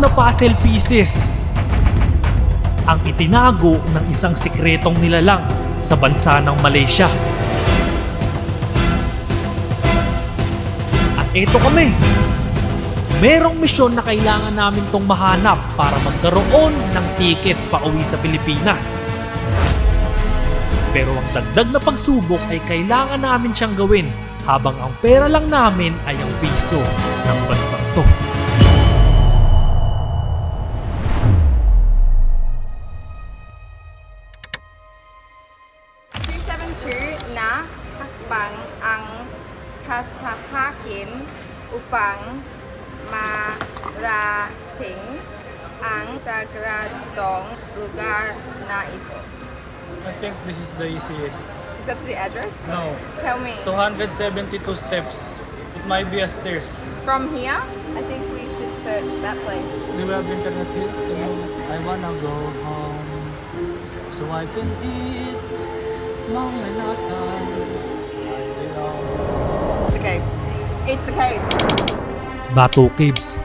na puzzle pieces ang itinago ng isang sikretong nilalang sa bansa ng Malaysia. At eto kami. Merong misyon na kailangan namin tong mahanap para magkaroon ng ticket pauwi sa Pilipinas. Pero ang dagdag na pagsubok ay kailangan namin siyang gawin habang ang pera lang namin ay ang piso ng bansang to. Think this is the easiest. Is that the address? No, Tell me. 272 steps. It might be a stairs. From here, I think we should search that place. Do you have internet here? Can Yes. you- I wanna go home so I can eat mga lasang. It's the caves. It's the caves. Batu Caves.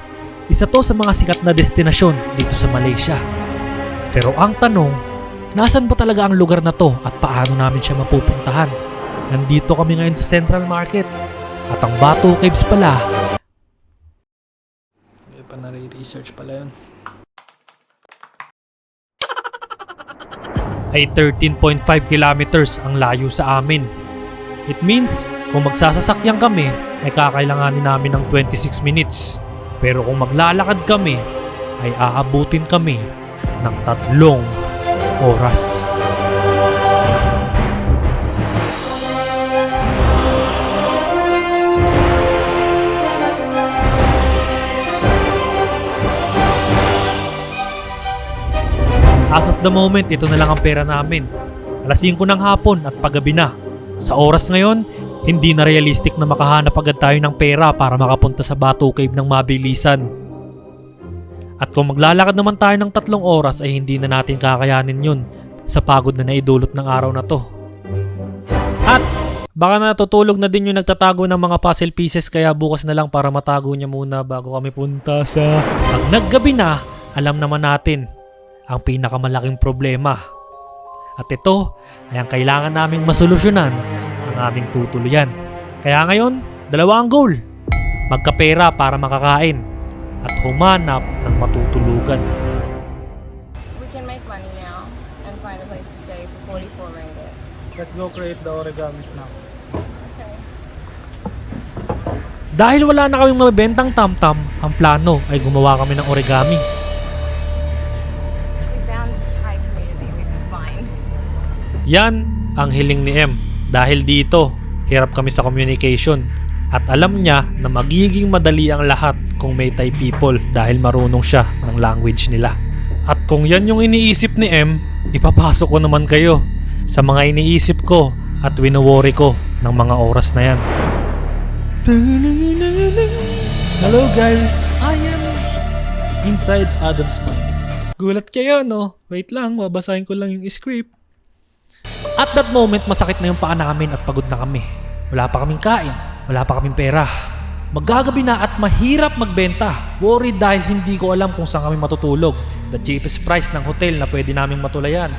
Isa to sa mga sikat na destinasyon dito sa Malaysia. Pero ang tanong, nasan ba talaga ang lugar na to at paano namin siya mapupuntahan? Nandito kami ngayon sa Central Market. At ang Batu Caves pala Hindi pa nare-research pala yun. ay 13.5 kilometers ang layo sa amin. It means, kung magsasasakyan kami, ay kakailanganin namin ng 26 minutes. Pero kung maglalakad kami, ay aabutin kami ng tatlong oras. As of the moment, ito na lang ang pera namin. Alas 5 ng hapon at paggabi na. Sa oras ngayon, hindi na realistic na makahanap agad tayo ng pera para makapunta sa Batu Cave ng mabilisan. At kung maglalakad naman tayo ng tatlong oras ay hindi na natin kakayanin yun sa pagod na naidulot ng araw na to. At baka natutulog na din yung nagtatago ng mga puzzle pieces kaya bukas na lang para matago niya muna bago kami punta sa... Pag naggabi na, alam naman natin ang pinakamalaking problema. At ito ay ang kailangan naming masolusyonan ang aming tutuluyan. Kaya ngayon, dalawa ang goal. Magkapera para makakain at humanap ng matutulugan. We can make money now and find a place to stay for 44 ringgit. Let's go create the origamis now. Okay. Dahil wala na kaming mabibentang tamtam, ang plano ay gumawa kami ng origami. We found Thai community. We'd be fine. Yan ang hiling ni M. Dahil dito, hirap kami sa communication. At alam niya na magiging madali ang lahat kung may Thai people dahil marunong siya ng language nila. At kung yan yung iniisip ni M, ipapasok ko naman kayo sa mga iniisip ko at wino-worry ko ng mga oras na yan. Hello guys, I am inside Adam's mind. Gulat kayo, no? Wait lang, babasahin ko lang yung script. At that moment, masakit na yung paa namin at pagod na kami. Wala pa kaming kain, wala pa kaming pera. Maggagabi na at mahirap magbenta. Worried dahil hindi ko alam kung saan kami matutulog. The cheapest price ng hotel na pwede naming matulayan.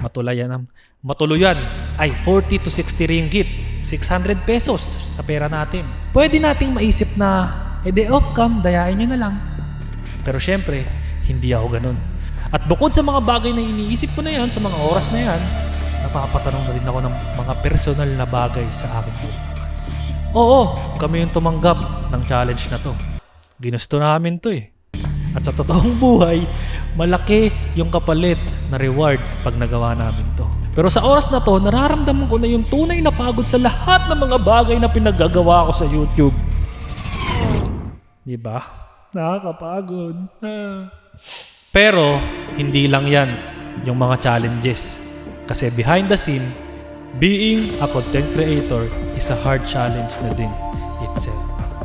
Matulayan matuluyan ay 40 to 60 ringgit. 600 pesos sa pera natin. Pwede nating maisip na, eh day off cam, dayain nyo na lang. Pero syempre, hindi ako ganun. At bukod sa mga bagay na iniisip ko na yan, sa mga oras na yan, napapatanong na rin ako ng mga personal na bagay sa aking buhay. Oo, kami yung tumanggap ng challenge na to. Ginusto namin to eh. At sa totoong buhay, malaki yung kapalit na reward pag nagawa namin to. Pero sa oras na to, nararamdaman ko na yung tunay na pagod sa lahat ng mga bagay na pinaggagawa ko sa YouTube. Di ba? Nakakapagod. Pero, hindi lang yan yung mga challenges. Kasi behind the scene, being a content creator is a hard challenge na din itself.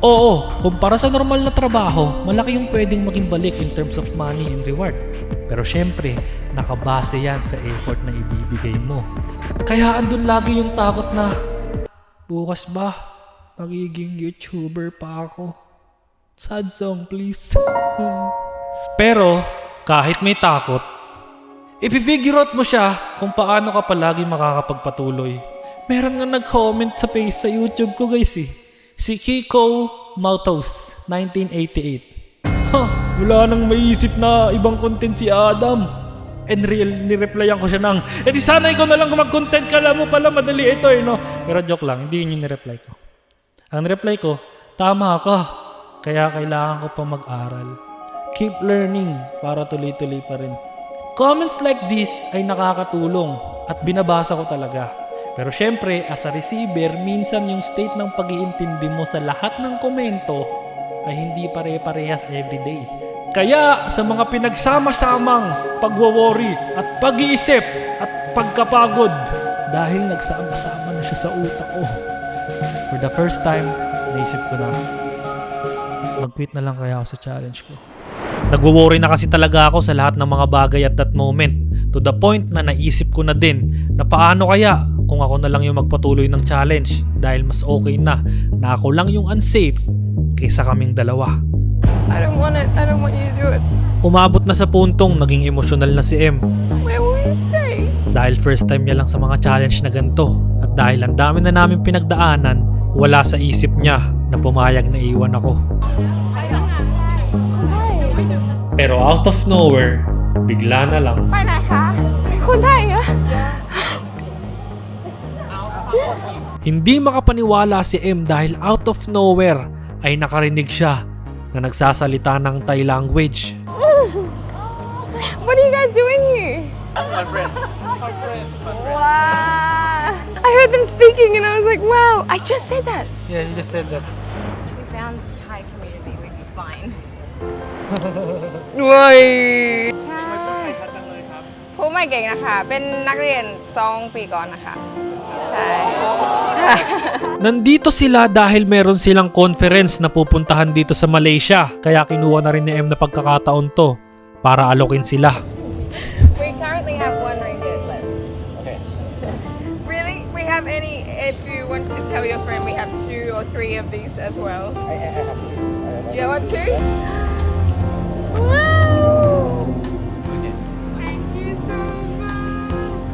Oo, kumpara sa normal na trabaho, malaki yung pwedeng maging balik in terms of money and reward. Pero syempre, nakabase yan sa effort na ibibigay mo. Kaya andun lagi yung takot na, bukas ba, magiging YouTuber pa ako? Sad song, please. Pero kahit may takot, ipifigure out mo siya kung paano ka palagi makakapagpatuloy. Meron nga nag-comment sa face sa YouTube ko guys eh. Si Kiko Mautos, 1988. Ha, wala nang maisip na ibang content si Adam. And real, nireplyan ko siya ng, eh di sana ikaw na lang mag-content ka mo pala, madali ito eh, no? Pero joke lang, hindi yun yung nireply ko. Ang reply ko, tama ka. Kaya kailangan ko pa mag-aral. Keep learning para tuloy-tuloy pa rin. Comments like this ay nakakatulong at binabasa ko talaga. Pero syempre, as a receiver, minsan yung state ng pag-iintindi mo sa lahat ng komento ay hindi pare-parehas everyday. Kaya sa mga pinagsama-samang pagwaworry at pag-iisip at pagkapagod dahil nagsama-sama na siya sa utak ko. For the first time, naisip ko na mag-quit na lang kaya ako sa challenge ko. Nagwo-worry na kasi talaga ako sa lahat ng mga bagay at that moment. To the point na naisip ko na din na paano kaya kung ako na lang yung magpatuloy ng challenge dahil mas okay na na ako lang yung unsafe kaysa kaming dalawa. I don't want it. I don't want you to do it. Umabot na sa puntong naging emosyonal na si M Where will you stay? dahil first time niya lang sa mga challenge na ganito at dahil ang dami na namin pinagdaanan, wala sa isip niya na pumayag na iwan ako. Pero out of nowhere, bigla na lang ไปไหนคะคนไทยเหรอ Hindi makapaniwala si M dahil out of nowhere ay nakarinig siya na nagsasalita ng Thai language. What are you guys doing here? My friend. My friend. Wow. I heard them speaking and I was like, wow. I just said that. Yeah, you just said that. ว้ยใช่พูดไม่เก่งนะคะ เป็นนักเรียนสองปีก่อนนะคะ ใช่ Nandito sila dahil meron silang conference na pupuntahan dito sa Malaysia. Kaya kinuha na rin ni M na pagkakataon to para alokin sila. We currently have one ringgit left. Okay. really? We have any, if you want to tell your friend, we have two or three of these as well. I, have two. You want two? Wow! Thank you so much.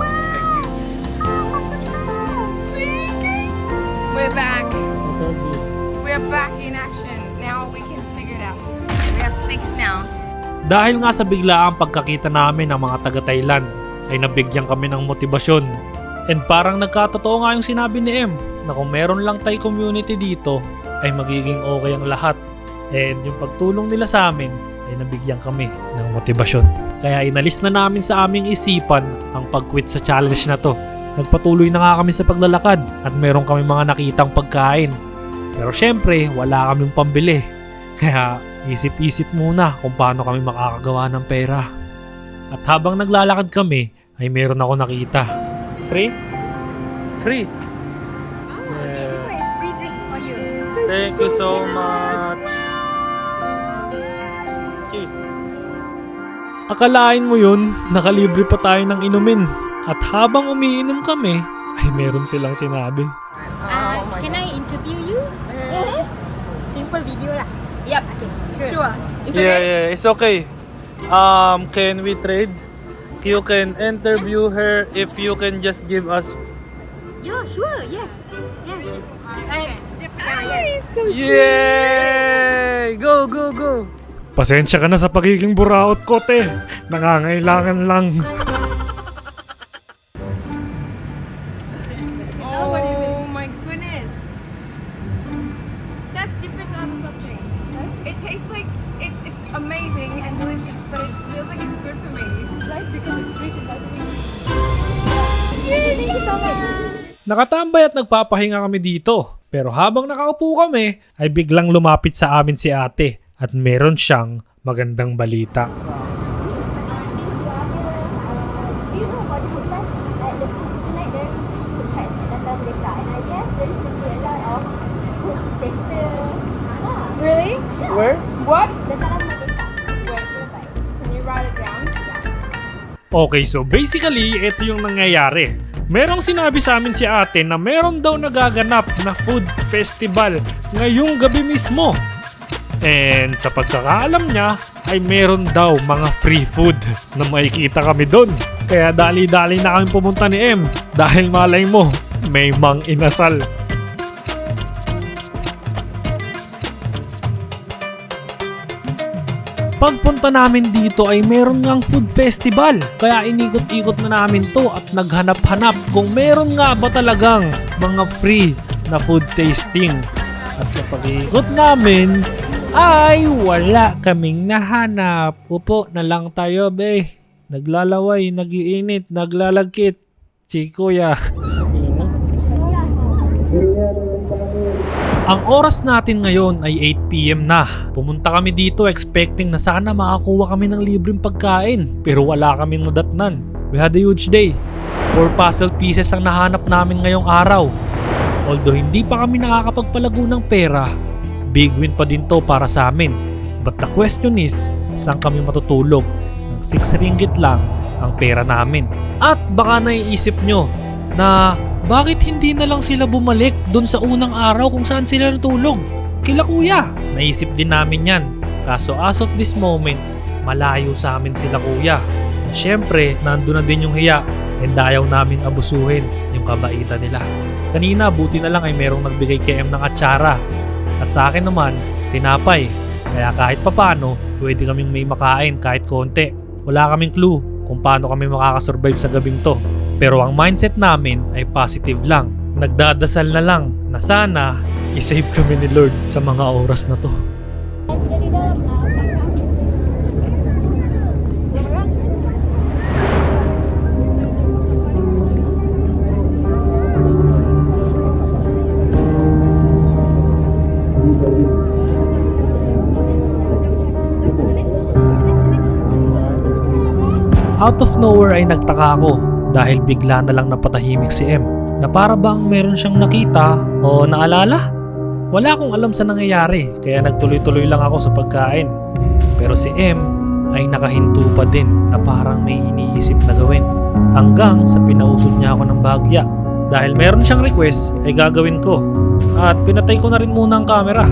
Wow! We're back. We're back in action. Now we can figure it out. We have six now. Dahil nga sa biglaang pagkakita namin ng mga taga-Thailand, ay nabigyan kami ng motibasyon. And parang nagkatotoo nga yung sinabi ni M na kung meron lang Thai community dito, ay magiging okay ang lahat. And yung pagtulong nila sa amin, ay nabigyan kami ng motibasyon. Kaya inalis na namin sa aming isipan ang pag-quit sa challenge na to. Nagpatuloy na nga kami sa paglalakad at meron kami mga nakitang pagkain. Pero syempre, wala kaming pambili. Kaya isip-isip muna kung paano kami makakagawa ng pera. At habang naglalakad kami, ay meron ako nakita. Free? Free? This one is free drinks for you. Thank you so much. Akalain mo yun, nakalibre pa tayo ng inumin. At habang umiinom kami, ay meron silang sinabi. Uh, can I interview you? Uh, just simple video lah. Yep. Okay, Sure. It's yeah, okay. yeah, it's okay. Um, can we trade? You can interview her if you can just give us. Yeah, sure. Yes. Yes. Uh, yeah, yeah. Yay! Go, go, go! Pasensya ka na sa pagiging buraot ko, te. Nangangailangan lang. Oh my goodness. That's different to other soft drinks. It tastes like it's it's amazing and delicious, but it feels like it's good for me. Like because it's rich in vitamins. Yay, thank you so much. Nakatambay at nagpapahinga kami dito. Pero habang nakaupo kami, ay biglang lumapit sa amin si ate at meron siyang magandang balita. Yeah, Really? Where? What? Okay, so basically, ito yung nangyayari. Merong sinabi sa amin si ate na meron daw nagaganap na food festival ngayong gabi mismo. And sa pagkakaalam niya ay meron daw mga free food na makikita kami doon. Kaya dali-dali na kami pumunta ni M dahil malay mo may mang inasal. Pagpunta namin dito ay meron ngang food festival. Kaya inikot-ikot na namin to at naghanap-hanap kung meron nga ba talagang mga free na food tasting. At sa pag-ikot namin ay wala kaming nahanap. Upo na lang tayo be. Naglalaway, nagiinit, naglalagkit. Si kuya. Ang oras natin ngayon ay 8pm na. Pumunta kami dito expecting na sana makakuha kami ng libreng pagkain. Pero wala kaming nadatnan. We had a huge day. Four puzzle pieces ang nahanap namin ngayong araw. Although hindi pa kami nakakapagpalago ng pera, big win pa din to para sa amin. But the question is, saan kami matutulog? Ng 6 ringgit lang ang pera namin. At baka naiisip nyo na bakit hindi na lang sila bumalik doon sa unang araw kung saan sila natulog? Kila kuya. Naisip din namin yan. Kaso as of this moment, malayo sa amin sila kuya. Siyempre, nandun na din yung hiya and ayaw namin abusuhin yung kabaitan nila. Kanina, buti na lang ay merong nagbigay kay M ng atsara. At sa akin naman, tinapay. Kaya kahit papano, pwede kaming may makain kahit konti. Wala kaming clue kung paano kami makakasurvive sa gabing to. Pero ang mindset namin ay positive lang. Nagdadasal na lang na sana isave kami ni Lord sa mga oras na to. Out of nowhere ay nagtaka ako dahil bigla na lang napatahimik si M na para bang meron siyang nakita o naalala. Wala akong alam sa nangyayari kaya nagtuloy-tuloy lang ako sa pagkain. Pero si M ay nakahinto pa din na parang may iniisip na gawin. Hanggang sa pinausod niya ako ng bagya. Dahil meron siyang request ay gagawin ko. At pinatay ko na rin muna ang camera.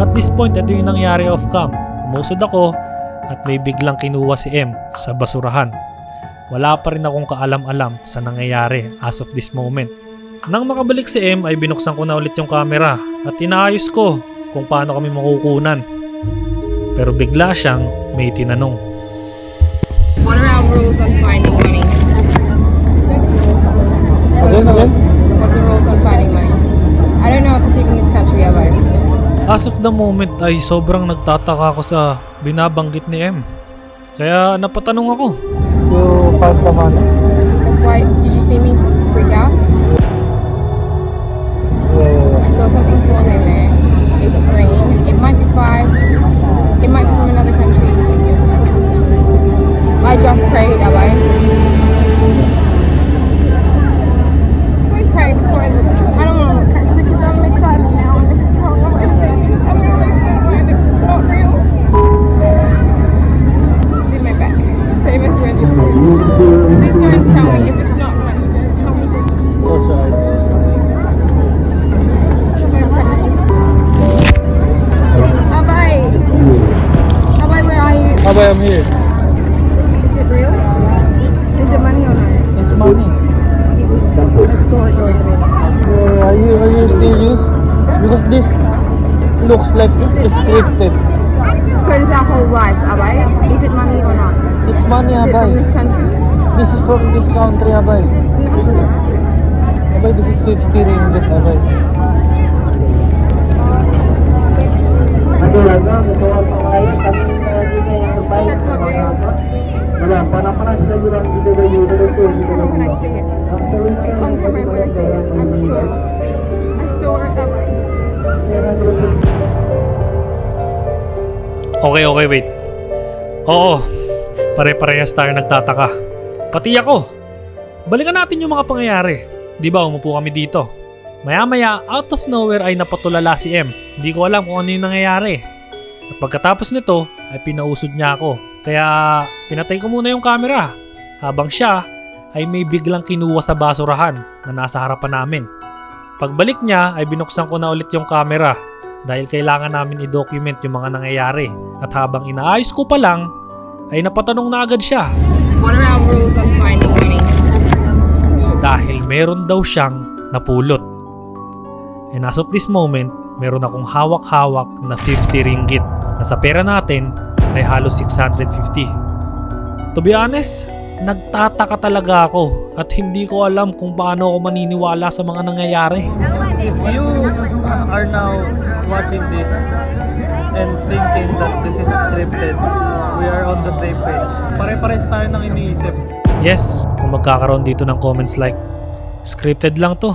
At this point, ito yung nangyari off cam. Umusod ako at may biglang kinuha si M sa basurahan. Wala pa rin akong kaalam-alam sa nangyayari as of this moment. Nang makabalik si M ay binuksan ko na ulit yung camera at inaayos ko kung paano kami makukunan. Pero bigla siyang may tinanong. What are our rules on finding money? Again, again? What are the rules on finding money? I don't know if it's even this country, Abo. As of the moment ay sobrang nagtataka ako sa binabanggit ni M. Kaya napatanong ako. You found some money? That's why. Did you see me freak out? Yeah, yeah, yeah. I saw something fall in there. It's green. It might be five. It might be from another country. I just prayed, have like Is scripted. So it is our whole life, Abai. Is it money or not? It's money, Is it from this country? This is from this country, Abay. Is it no. Abay, this is 50 ringgit, Abay. That's not real. It's on camera when I see it. It's on camera when I see it. I'm sure. I saw it, Abai. Okay, okay, wait. Oo, pare-parehas tayo nagtataka. Pati ako. Balikan natin yung mga pangyayari. Di ba umupo kami dito? Maya-maya, out of nowhere ay napatulala si M. Hindi ko alam kung ano yung nangyayari. At pagkatapos nito, ay pinausod niya ako. Kaya pinatay ko muna yung camera. Habang siya ay may biglang kinuha sa basurahan na nasa harapan namin. Pagbalik niya ay binuksan ko na ulit yung camera dahil kailangan namin i-document yung mga nangyayari. At habang inaayos ko pa lang, ay napatanong na agad siya What are our rules on finding money? dahil meron daw siyang napulot. And as of this moment, meron akong hawak-hawak na 50 ringgit na sa pera natin ay halos 650. To be honest, nagtataka talaga ako at hindi ko alam kung paano ako maniniwala sa mga nangyayari. If you are now watching this and thinking that this is scripted, we are on the same page. Pare-pares tayo ng iniisip. Yes, kung magkakaroon dito ng comments like, scripted lang to,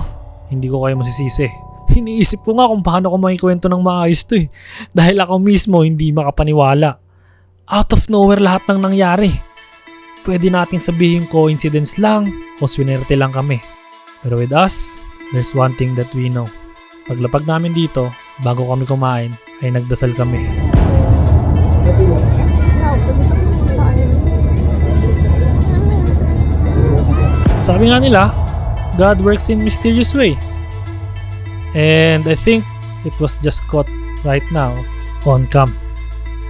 hindi ko kayo masisisi. Iniisip ko nga kung paano ko makikwento ng maayos to eh. Dahil ako mismo hindi makapaniwala. Out of nowhere lahat ng nangyari. Pwede nating sabihin coincidence lang o swinerte lang kami. Pero with us, there's one thing that we know. Paglapag namin dito, bago kami kumain, ay nagdasal kami. Sabi nga nila, God works in mysterious way. And I think it was just caught right now on cam.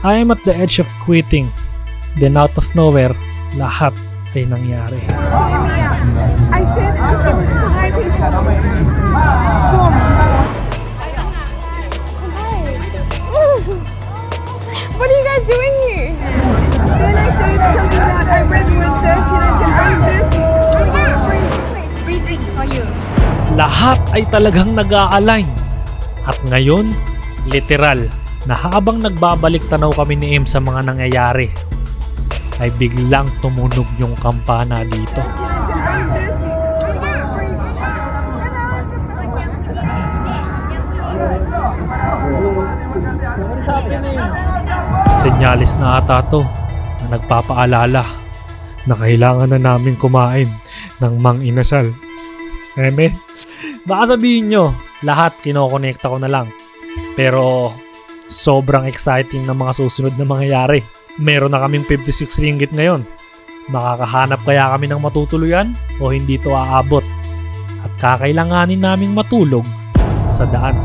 I am at the edge of quitting. Then out of nowhere, lahat ay nangyari. I ay talagang nag-a-align. At ngayon, literal, na habang nagbabalik tanaw kami ni M sa mga nangyayari, ay biglang tumunog yung kampana dito. Senyalis na ata to na nagpapaalala na kailangan na namin kumain ng mang inasal. Eme, baka sabihin nyo, lahat kinokonekta ko na lang. Pero sobrang exciting na mga susunod na mangyayari. Meron na kaming 56 ringgit ngayon. Makakahanap kaya kami ng matutuluyan o hindi to aabot? At kakailanganin naming matulog sa daan.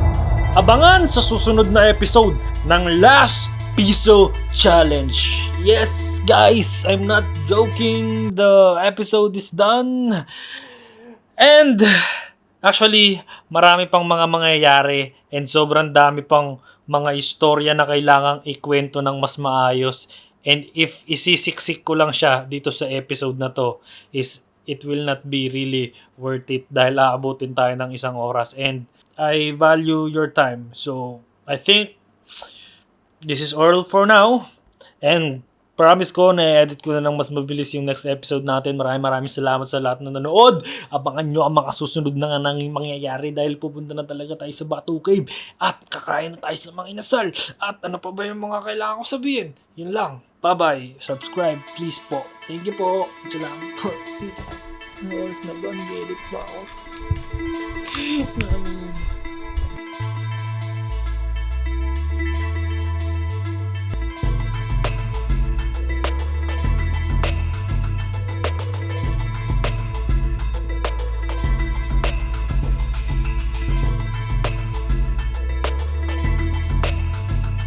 Abangan sa susunod na episode ng Last Piso Challenge. Yes, guys, I'm not joking. The episode is done. And actually, marami pang mga mangyayari and sobrang dami pang mga istorya na kailangang ikwento ng mas maayos. And if isisiksik ko lang siya dito sa episode na to, is it will not be really worth it dahil aabutin tayo ng isang oras. And I value your time. So, I think this is all for now. And promise ko na edit ko na ng mas mabilis yung next episode natin. Maraming maraming salamat sa lahat na nanood. Abangan nyo ang mga susunod na nang mangyayari dahil pupunta na talaga tayo sa Batu Cave at kakain na tayo sa mga inasal. At ano pa ba yung mga kailangan ko sabihin? Yun lang. Bye-bye. Subscribe, please po. Thank you po. Ito lang po. Oras na ba? Ang pa ako.